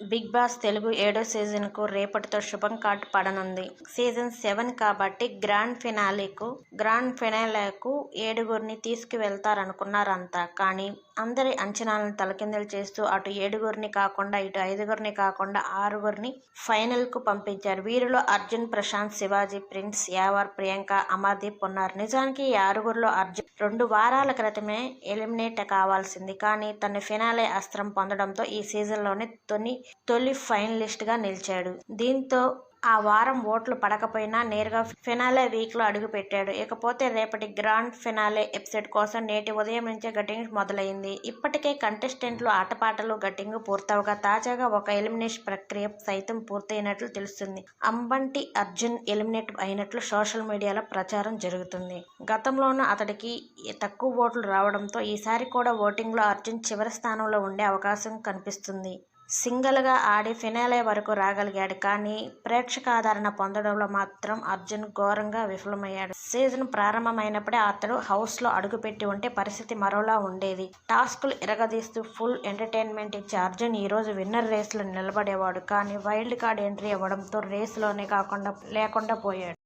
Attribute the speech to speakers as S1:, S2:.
S1: Big boss Telugu ఏడో సీజన్కు రేపటితో శుభం కార్డు పడనుంది. సీజన్ సెవెన్ కాబట్టి గ్రాండ్ ఫినాలేకు గ్రాండ్ ఫినాలేకు ఏడుగురిని తీసుకువెళ్తారనుకున్నారంతా. కానీ అందరి అంచనాలను తలకిందలు చేస్తూ అటు ఏడుగురిని కాకుండా ఇటు ఐదుగురిని కాకుండా ఆరుగురిని ఫైనల్కు పంపించారు. వీరిలో అర్జున్ ప్రశాంత్ శివాజీ ప్రిన్స్ యావర్ ప్రియాంక అమర్దీప్ ఉన్నారు. నిజానికి ఈ ఆరుగురిలో అర్జున్ రెండు వారాల క్రితమే ఎలిమినేట్ కావాల్సింది. కానీ తన ఫినాలే అస్త్రం పొందడంతో ఈ సీజన్లోనే తొని తొలి ఫైనలిస్ట్గా నిలిచాడు. దీంతో ఆ వారం ఓట్లు పడకపోయినా నేరుగా ఫినాలే వీక్లో అడుగుపెట్టాడు ఇకపోతే రేపటి గ్రాండ్ ఫినాలే ఎపిసోడ్ కోసం నేటి ఉదయం నుంచే గట్టింగ్ మొదలైంది. ఇప్పటికే కంటెస్టెంట్లు ఆటపాటలు గట్టింగ్ పూర్తవగా తాజాగా ఒక ఎలిమినేషన్ ప్రక్రియ సైతం పూర్తయినట్లు తెలుస్తుంది. అంబంటి అర్జున్ ఎలిమినేట్ అయినట్లు సోషల్ మీడియాలో ప్రచారం జరుగుతుంది. గతంలోనూ అతడికి తక్కువ ఓట్లు రావడంతో ఈసారి కూడా ఓటింగ్లో అర్జున్ చివరి స్థానంలో ఉండే అవకాశం కనిపిస్తుంది. సింగిల్గా ఆడి ఫినాలే వరకు రాగలిగాడు. కానీ ప్రేక్షక ఆదరణ పొందడంలో మాత్రం అర్జున్ ఘోరంగా విఫలమయ్యాడు. సీజన్ ప్రారంభమైనప్పుడే అతడు హౌస్లో అడుగుపెట్టి ఉంటే పరిస్థితి మరోలా ఉండేది. టాస్కులు ఇరగదీస్తూ ఫుల్ ఎంటర్టైన్మెంట్ ఇచ్చే అర్జున్ ఈరోజు విన్నర్ రేస్లో నిలబడేవాడు. కానీ వైల్డ్ కార్డ్ ఎంట్రీ ఇవ్వడంతో రేస్లోనే కాకుండా లేకుండా పోయాడు.